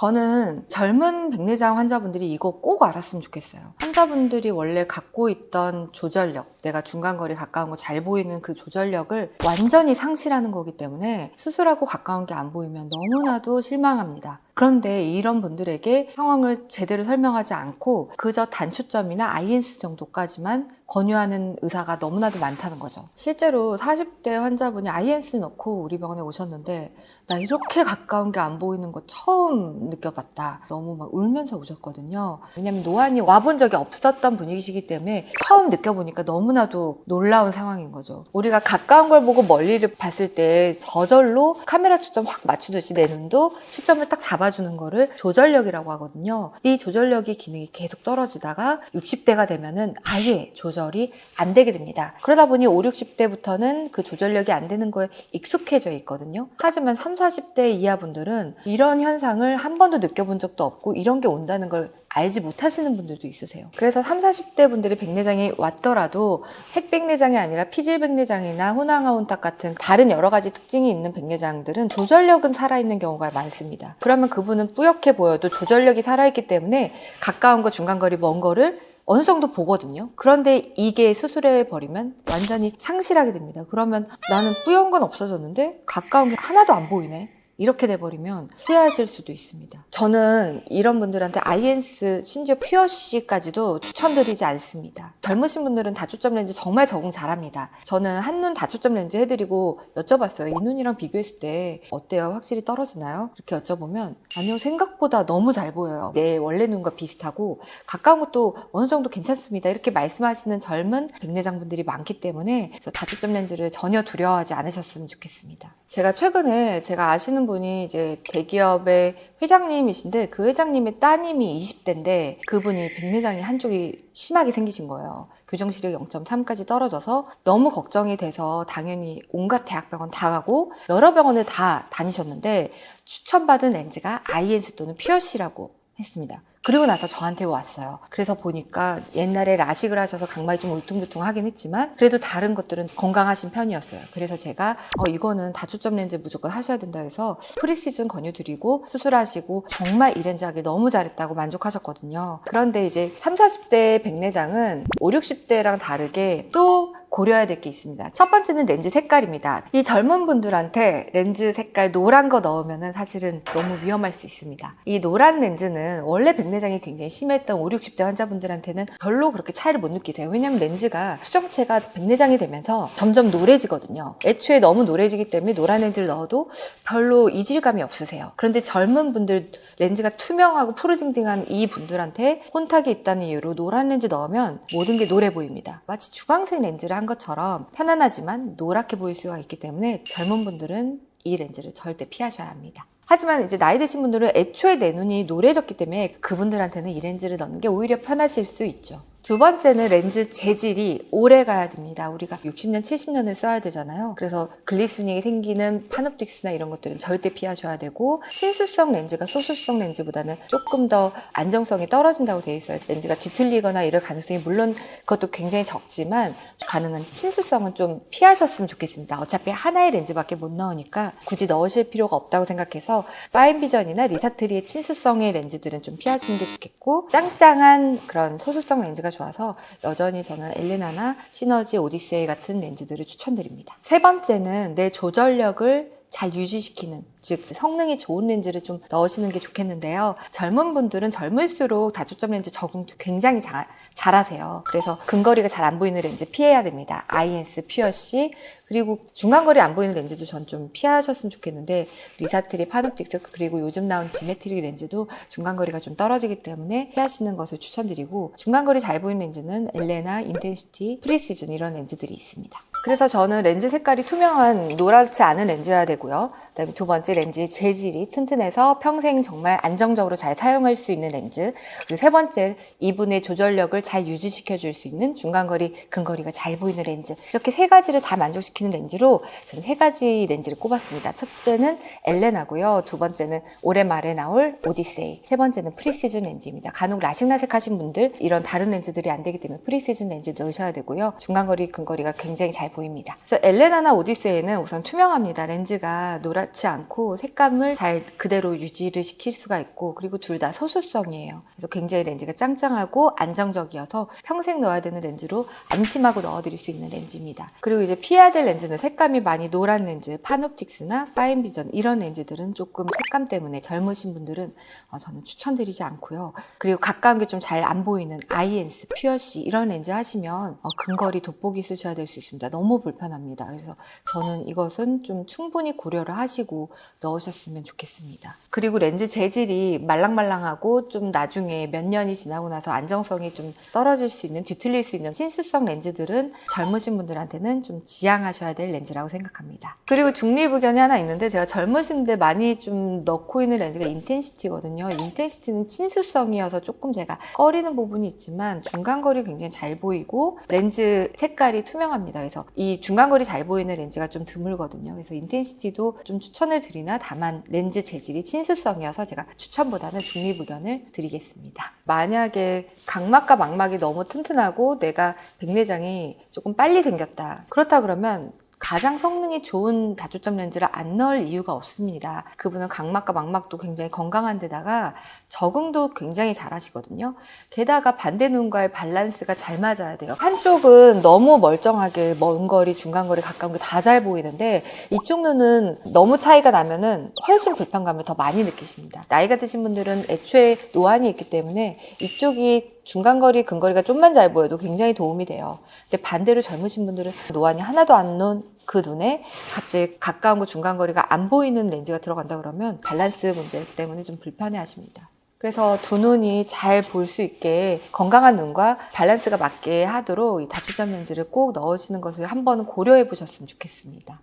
저는 젊은 백내장 환자분들이 이거 꼭 알았으면 좋겠어요. 환자분들이 원래 갖고 있던 조절력, 내가 중간거리 가까운 거 잘 보이는 그 조절력을 완전히 상실하는 거기 때문에 수술하고 가까운 게 안 보이면 너무나도 실망합니다. 그런데 이런 분들에게 상황을 제대로 설명하지 않고 그저 단추점이나 INS 정도까지만 권유하는 의사가 너무나도 많다는 거죠. 실제로 40대 환자분이 INS 넣고 우리 병원에 오셨는데 나 이렇게 가까운 게 안 보이는 거 처음 느껴봤다. 너무 막 울면서 오셨거든요. 왜냐면 노안이 와본 적이 없었던 분위기시기 때문에 처음 느껴보니까 너무나도 놀라운 상황인 거죠. 우리가 가까운 걸 보고 멀리를 봤을 때 저절로 카메라 초점 확 맞추듯이 내 눈도 초점을 딱 잡아주는 거를 조절력이라고 하거든요. 이 조절력이 기능이 계속 떨어지다가 60대가 되면은 아예 조절이 안 되게 됩니다. 그러다 보니 5, 60대부터는 그 조절력이 안 되는 거에 익숙해져 있거든요. 하지만 3, 40대 이하 분들은 이런 현상을 한 번도 느껴본 적도 없고 이런 게 온다는 걸 알지 못하시는 분들도 있으세요. 그래서 3, 40대 분들이 백내장이 왔더라도 핵백내장이 아니라 피질백내장이나 호낭아온탁 같은 다른 여러 가지 특징이 있는 백내장들은 조절력은 살아있는 경우가 많습니다. 그러면 그분은 뿌옇게 보여도 조절력이 살아있기 때문에 가까운 거, 중간 거리, 먼 거를 어느 정도 보거든요. 그런데 이게 수술해 버리면 완전히 상실하게 됩니다. 그러면 나는 뿌연 건 없어졌는데 가까운 게 하나도 안 보이네. 이렇게 돼버리면 후회하실 수도 있습니다. 저는 이런 분들한테 INS 심지어 퓨어시까지도 추천드리지 않습니다. 젊으신 분들은 다초점 렌즈 정말 적응 잘합니다. 저는 한눈 다초점 렌즈 해드리고 여쭤봤어요. 이 눈이랑 비교했을 때 어때요? 확실히 떨어지나요? 이렇게 여쭤보면 아니요 생각보다 너무 잘 보여요. 내 원래 눈과 비슷하고 가까운 것도 어느 정도 괜찮습니다. 이렇게 말씀하시는 젊은 백내장 분들이 많기 때문에 다초점 렌즈를 전혀 두려워하지 않으셨으면 좋겠습니다. 제가 최근에 제가 아시는 분이 이제 대기업의 회장님이신데 그 회장님의 따님이 20대인데 그분이 백내장이 한쪽이 심하게 생기신 거예요. 교정 시력 0.3까지 떨어져서 너무 걱정이 돼서 당연히 온갖 대학병원 다 가고 여러 병원을 다 다니셨는데 추천받은 렌즈가 INS 또는 퓨어시라고 했습니다. 그리고 나서 저한테 왔어요. 그래서 보니까 옛날에 라식을 하셔서 각막이 좀 울퉁불퉁하긴 했지만 그래도 다른 것들은 건강하신 편이었어요. 그래서 제가 어, 이거는 다초점 렌즈 무조건 하셔야 된다 해서 프리시즌 권유드리고 수술하시고 정말 이 렌즈 하기 너무 잘했다고 만족하셨거든요. 그런데 이제 3, 40대 백내장은 5, 60대랑 다르게 또 고려해야 될 게 있습니다. 첫 번째는 렌즈 색깔입니다. 이 젊은 분들한테 렌즈 색깔 노란 거 넣으면 사실은 너무 위험할 수 있습니다. 이 노란 렌즈는 원래 백내장이 굉장히 심했던 5, 60대 환자분들한테는 별로 그렇게 차이를 못 느끼세요. 왜냐하면 렌즈가 수정체가 백내장이 되면서 점점 노래지거든요. 애초에 너무 노래지기 때문에 노란 렌즈를 넣어도 별로 이질감이 없으세요. 그런데 젊은 분들 렌즈가 투명하고 푸르딩딩한 이 분들한테 혼탁이 있다는 이유로 노란 렌즈 넣으면 모든 게 노래 보입니다. 마치 주광색 렌즈를 한 것처럼 편안하지만 노랗게 보일 수가 있기 때문에 젊은 분들은 이 렌즈를 절대 피하셔야 합니다. 하지만 이제 나이 드신 분들은 애초에 내 눈이 노래졌기 때문에 그분들한테는 이 렌즈를 넣는 게 오히려 편하실 수 있죠. 두 번째는 렌즈 재질이 오래 가야 됩니다. 우리가 60년, 70년을 써야 되잖아요. 그래서 글리스닝이 생기는 파놉틱스나 이런 것들은 절대 피하셔야 되고 친수성 렌즈가 소수성 렌즈보다는 조금 더 안정성이 떨어진다고 돼 있어요. 렌즈가 뒤틀리거나 이럴 가능성이 물론 그것도 굉장히 적지만 가능한 친수성은 좀 피하셨으면 좋겠습니다. 어차피 하나의 렌즈밖에 못 넣으니까 굳이 넣으실 필요가 없다고 생각해서 파인비전이나 리사트리의 친수성의 렌즈들은 좀 피하시는 게 좋겠고 짱짱한 그런 소수성 렌즈가 좋아서 여전히 저는 엘레나나 시너지 오디세이 같은 렌즈들을 추천드립니다. 세 번째는 내 조절력을 잘 유지시키는 즉 성능이 좋은 렌즈를 좀 넣으시는 게 좋겠는데요. 젊은 분들은 젊을수록 다초점 렌즈 적응도 굉장히 잘, 잘하세요. 그래서 근거리가 잘 안 보이는 렌즈 피해야 됩니다. INS, 퓨어시 그리고 중간거리 안 보이는 렌즈도 전 좀 피하셨으면 좋겠는데 리사트리, 파놉틱스 그리고 요즘 나온 지메트릭 렌즈도 중간거리가 좀 떨어지기 때문에 피하시는 것을 추천드리고 중간거리 잘 보이는 렌즈는 엘레나, 인텐시티, 프리시즌 이런 렌즈들이 있습니다. 그래서 저는 렌즈 색깔이 투명한 노랗지 않은 렌즈여야 되고요. 그다음에 두 번째 렌즈의 재질이 튼튼해서 평생 정말 안정적으로 잘 사용할 수 있는 렌즈. 그리고 세 번째 이분의 조절력을 잘 유지시켜 줄 수 있는 중간거리, 근거리가 잘 보이는 렌즈. 이렇게 세 가지를 다 만족시키는 렌즈로 저는 세 가지 렌즈를 꼽았습니다. 첫째는 엘레나고요. 두 번째는 올해 말에 나올 오디세이. 세 번째는 프리시즌 렌즈입니다. 간혹 라식 라섹 하신 분들 이런 다른 렌즈들이 안 되기 때문에 프리시즌 렌즈 넣으셔야 되고요. 중간거리, 근거리가 굉장히 잘 보입니다. 그래서 엘레나나 오디세이는 우선 투명합니다. 렌즈가 노랗 그렇지 않고 색감을 잘 그대로 유지를 시킬 수가 있고 그리고 둘 다 소수성이에요. 그래서 굉장히 렌즈가 짱짱하고 안정적이어서 평생 넣어야 되는 렌즈로 안심하고 넣어드릴 수 있는 렌즈입니다. 그리고 이제 피해야 될 렌즈는 색감이 많이 노란 렌즈, 파놉틱스나 파인비전 이런 렌즈들은 조금 색감 때문에 젊으신 분들은 어, 저는 추천드리지 않고요. 그리고 가까운 게 좀 잘 안 보이는 아이엔스, 퓨어시 이런 렌즈 하시면 어, 근거리 돋보기 쓰셔야 될 수 있습니다. 너무 불편합니다. 그래서 저는 이것은 좀 충분히 고려를 하시 고 넣으셨으면 좋겠습니다. 그리고 렌즈 재질이 말랑말랑하고 좀 나중에 몇 년이 지나고 나서 안정성이 좀 떨어질 수 있는 뒤틀릴 수 있는 친수성 렌즈들은 젊으신 분들한테는 좀 지양하셔야 될 렌즈라고 생각합니다. 그리고 중립 의견이 하나 있는데 제가 젊으신데 많이 좀 넣고 있는 렌즈가 인텐시티거든요. 인텐시티는 친수성이어서 조금 제가 꺼리는 부분이 있지만 중간거리 굉장히 잘 보이고 렌즈 색깔이 투명합니다. 그래서 이 중간거리 잘 보이는 렌즈가 좀 드물거든요. 그래서 인텐시티도 좀 추천을 드리나 다만 렌즈 재질이 친수성이어서 제가 추천보다는 중립 의견을 드리겠습니다. 만약에 각막과 망막이 너무 튼튼하고 내가 백내장이 조금 빨리 생겼다. 그렇다 그러면 가장 성능이 좋은 다초점 렌즈를 안 넣을 이유가 없습니다. 그분은 각막과 망막도 굉장히 건강한 데다가 적응도 굉장히 잘 하시거든요. 게다가 반대 눈과의 밸런스가 잘 맞아야 돼요. 한쪽은 너무 멀쩡하게 먼 거리, 중간 거리, 가까운 게 다 잘 보이는데 이쪽 눈은 너무 차이가 나면은 훨씬 불편감을 더 많이 느끼십니다. 나이가 드신 분들은 애초에 노안이 있기 때문에 이쪽이 중간거리, 근거리가 좀만 잘 보여도 굉장히 도움이 돼요. 근데 반대로 젊으신 분들은 노안이 하나도 안 놓은 그 눈에 갑자기 가까운 거 중간거리가 안 보이는 렌즈가 들어간다 그러면 밸런스 문제 때문에 좀 불편해 하십니다. 그래서 두 눈이 잘 볼 수 있게 건강한 눈과 밸런스가 맞게 하도록 이 다초점 렌즈를 꼭 넣으시는 것을 한번 고려해 보셨으면 좋겠습니다.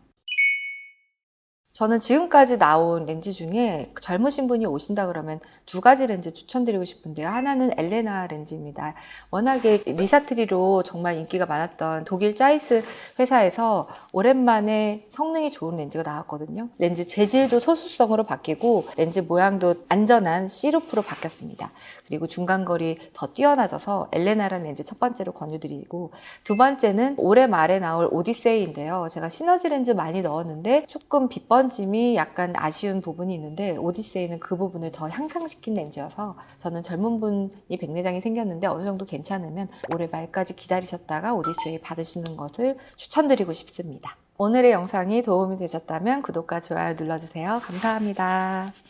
저는 지금까지 나온 렌즈 중에 젊으신 분이 오신다 그러면 두 가지 렌즈 추천드리고 싶은데요. 하나는 엘레나 렌즈입니다. 워낙에 리사트리로 정말 인기가 많았던 독일 짜이스 회사에서 오랜만에 성능이 좋은 렌즈가 나왔거든요. 렌즈 재질도 소수성으로 바뀌고 렌즈 모양도 안전한 시루프로 바뀌었습니다. 그리고 중간거리 더 뛰어나져서 엘레나라는 렌즈 첫 번째로 권유드리고 두 번째는 올해 말에 나올 오디세이인데요. 제가 시너지 렌즈 많이 넣었는데 조금 빗번 짐이 약간 아쉬운 부분이 있는데 오디세이는 그 부분을 더 향상시킨 렌즈여서 저는 젊은 분이 백내장이 생겼는데 어느 정도 괜찮으면 올해 말까지 기다리셨다가 오디세이 받으시는 것을 추천드리고 싶습니다. 오늘의 영상이 도움이 되셨다면 구독과 좋아요 눌러주세요. 감사합니다.